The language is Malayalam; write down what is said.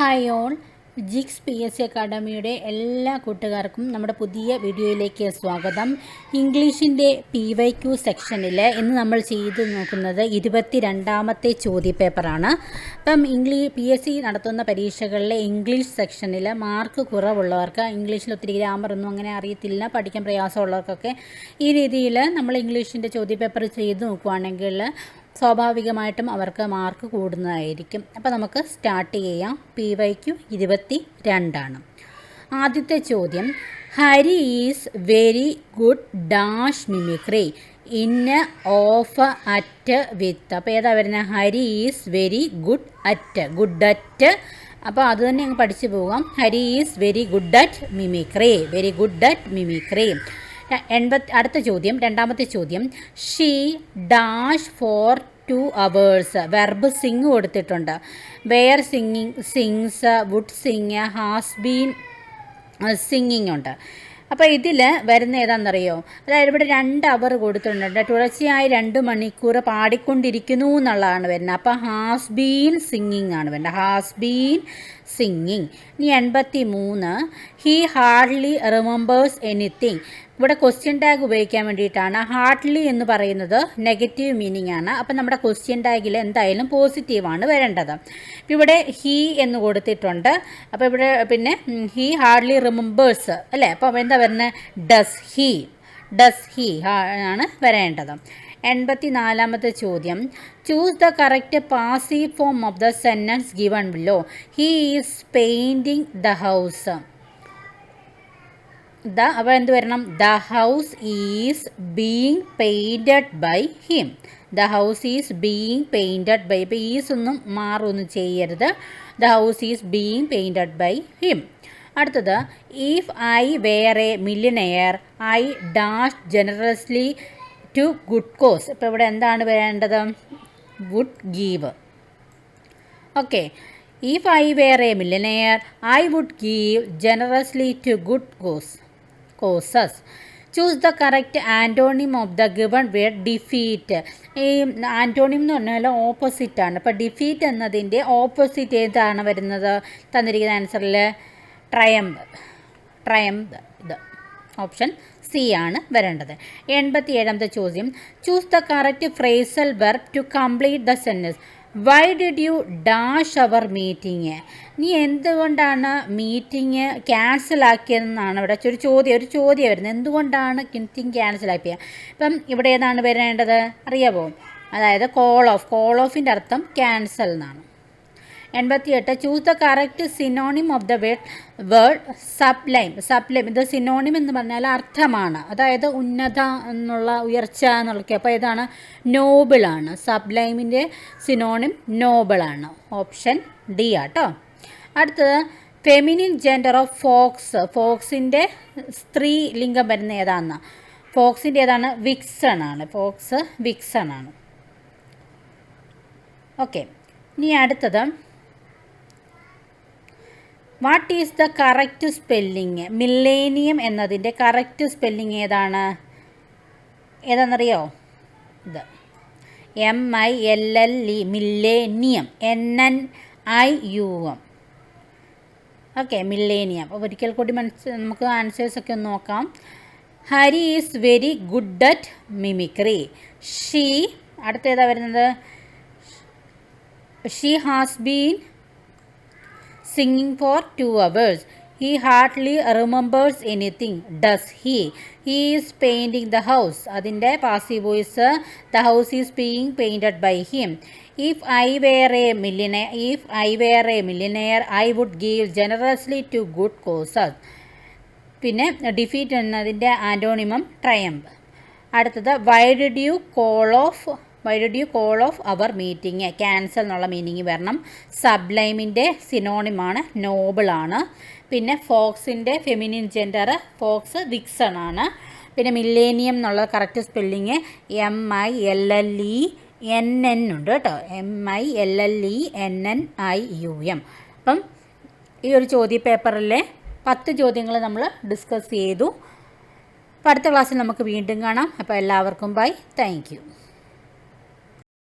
Hi all. ജിക്സ് P S C അക്കാഡമിയുടെ എല്ലാ കൂട്ടുകാർക്കും നമ്മുടെ പുതിയ വീഡിയോയിലേക്ക് സ്വാഗതം. ഇംഗ്ലീഷിന്റെ പി വൈ ക്യു സെക്ഷനിൽ ഇന്ന് നമ്മൾ ചെയ്ത് നോക്കുന്നത് ഇരുപത്തി രണ്ടാമത്തെ ചോദ്യപേപ്പറാണ്. അപ്പം ഇംഗ്ലീഷ് പി എസ് സി നടത്തുന്ന പരീക്ഷകളിലെ ഇംഗ്ലീഷ് സെക്ഷനിൽ മാർക്ക് കുറവുള്ളവർക്ക് ഇംഗ്ലീഷിൽ ഒത്തിരി ഗ്രാമർ ഒന്നും അങ്ങനെ അറിയത്തില്ല പഠിക്കാൻ പ്രയാസമുള്ളവർക്കൊക്കെ ഈ രീതിയിൽ നമ്മൾ ഇംഗ്ലീഷിന്റെ ചോദ്യപേപ്പർ ചെയ്ത് നോക്കുകയാണെങ്കിൽ സ്വാഭാവികമായിട്ടും അവർക്ക് മാർക്ക് കൂടുന്നതായിരിക്കും. അപ്പോൾ നമുക്ക് സ്റ്റാർട്ട് ചെയ്യാം. പി വൈക്ക് ഇരുപത്തി രണ്ടാണ്. ആദ്യത്തെ ചോദ്യം. Hari is very good dash mimicry. In of at with. അപ്പോൾ ഏതാ വരുന്നത്? Hari is very good at. Good at. അപ്പോൾ അത് തന്നെ അങ്ങ് പഠിച്ചു പോകാം. Hari is very good at mimicry. Very good at mimicry. എൺപത്തി അടുത്ത ചോദ്യം രണ്ടാമത്തെ ചോദ്യം. She dash for two hours verb sing കൊടുത്തിട്ടുണ്ട്. Were singing sings would sing has been singing ഉണ്ട്. അപ്പോൾ ഇതിൽ വരുന്ന ഏതാണെന്നറിയോ? അതായത് ഇവിടെ രണ്ട് അവർ കൊടുത്തിട്ടുണ്ട്. തുടർച്ചയായി രണ്ട് മണിക്കൂർ പാടിക്കൊണ്ടിരിക്കുന്നു എന്നുള്ളതാണ് വരുന്നത്. അപ്പോൾ ഹാസ് ബീൻ സിംഗിങ് ആണ് വരുന്നത്. ഹാസ് ബീൻ സിംഗിങ് ഇനി എൺപത്തി മൂന്ന് ഹീ ഹാർഡ്ലി റിമെമ്പേഴ്സ് എനിത്തിങ് ഇവിടെ ക്വസ്റ്റ്യൻ ടാഗ് ഉപയോഗിക്കാൻ വേണ്ടിയിട്ടാണ്. ഹാർഡ്ലി എന്ന് പറയുന്നത് നെഗറ്റീവ് മീനിങ് ആണ്. അപ്പം നമ്മുടെ ക്വസ്റ്റ്യൻ ടാഗിൽ എന്തായാലും പോസിറ്റീവാണ് വരേണ്ടത്. ഇവിടെ ഹീ എന്ന് കൊടുത്തിട്ടുണ്ട്. അപ്പോൾ ഇവിടെ പിന്നെ ഹീ ഹാർഡ്ലി റിമെമ്പേഴ്സ് അല്ലേ? അപ്പോൾ എന്താ വരുന്നത് ഡസ് ഹീ ഡസ് ഹീ ആണ് വരേണ്ടത്. എൺപത്തി നാലാമത്തെ ചോദ്യം. Choose the correct passive form of the sentence given below he is painting the house the അപ്പോൾ എന്ത് വരണം? The house is being painted by him. The house is being painted by ഇപ്പോൾ ഈസ് ഒന്നും മാറൊന്നും ചെയ്യരുത്. The house is being painted by him. അടുത്തത് if I were a millionaire I dash generously to good cause. ഇപ്പോൾ ഇവിടെ എന്താണ് വേണ്ടത് would give. Okay if I were a millionaire I would give generously to good cause. Causes. Choose the correct antonym of the given word defeat ഈ ആന്റോണിം എന്ന് പറഞ്ഞാൽ ഓപ്പോസിറ്റ് ആണ്. അപ്പോൾ ഡിഫീറ്റ് എന്നതിന്റെ ഓപ്പോസിറ്റ് ഏതാണ് വരുന്നത്? തന്നിരിക്കുന്ന ആൻസറിൽ ട്രയംബ് ട്രയംബ് ഇത്. ഓപ്ഷൻ സി ആണ് വരേണ്ടത്. എൺപത്തി ഏഴാമത്തെ ചോദ്യം. Choose the correct phrasal verb to complete the sentence why did you dash our meeting നീ എന്തുകൊണ്ടാണ് മീറ്റിംഗ് ക്യാൻസൽ ആക്കിയതെന്നാണ് ഇവിടെ ഒരു ചോദ്യം ഒരു ചോദ്യം വരുന്നത്. എന്തുകൊണ്ടാണ് മീറ്റിംഗ് ക്യാൻസൽ ആക്കിയത്? ഇപ്പം ഇവിടെ ഏതാണ് വരേണ്ടത്? അറിയാമോ അതായത് കോൾ ഓഫ് കോൾ ഓഫിന്റെ അർത്ഥം ക്യാൻസൽ എന്നാണ്. എൺപത്തിയെട്ട്. Choose the correct synonym of the word word sublime sublime ഇത് സിനോണിം എന്ന് പറഞ്ഞാൽ അർത്ഥമാണ്. അതായത് ഉന്നത എന്നുള്ള ഉയർച്ച എന്നുള്ളൊക്കെ അപ്പോൾ ഇതാണ് നോബിളാണ് സബ്ലൈമിന്റെ സിനോണിം നോബിളാണ് ഓപ്ഷൻ ഡി ആട്ടോ. അടുത്തത് ഫെമിനിൻ ജെൻഡർ ഓഫ് ഫോക്സ് ഫോക്സിന്റെ സ്ത്രീ ലിംഗം വരുന്ന ഏതാണെന്ന് ഫോക്സിന്റെ ഏതാണ്? വിക്സൺ ആണ്. ഫോക്സ് വിക്സൺ ആണ്. ഓക്കെ ഇനി അടുത്തത് what is the correct spelling millennium എന്നതിന്റെ കറക്റ്റ് സ്പെല്ലിങ് ഏതാണ്? ഏതാണെന്നറിയോ? ഇത്. M I L L E millennium N N I U M okay millennium അപ്പോൾ ഒരിക്കൽ കൂടി മനസ്സ് നമുക്ക് ആൻസേഴ്സൊക്കെ ഒന്ന് നോക്കാം. Hari is very good at mimicry she അടുത്തേതാണ് വരുന്നത്? She has been singing for two hours. He hardly remembers anything does he? He is painting the house. അതിന്റെ passive voice the house is being painted by him if I were a millionaire if I were a millionaire I would give generously to good causes പിന്നെ ഡിഫീറ്റ് എന്നതിന്റെ ആന്റോണിമം ട്രയംബ് അടുത്തത് why did you call off why did you call off our meeting cancel എന്നുള്ള മീനിങ് വരണം. സബ്ലൈമിന്റെ സിനോണിമാണ് നോബിളാണ് പിന്നെ ഫോക്സിന്റെ ഫെമിനിൻ ജെൻഡർ ഫോക്സ് വിക്സൺ ആണ്. പിന്നെ മില്ലേനിയം എന്നുള്ള correct spelling M I L L E N N ഉണ്ട് കേട്ടോ. M I L L E N N I U M അപ്പം ഈ ഒരു ചോദ്യ പേപ്പറിലെ പത്ത് ചോദ്യങ്ങൾ നമ്മൾ ഡിസ്കസ് ചെയ്തു. അപ്പോൾ അടുത്ത ക്ലാസ്സിൽ നമുക്ക് വീണ്ടും കാണാം. അപ്പോൾ എല്ലാവർക്കും ബൈ താങ്ക്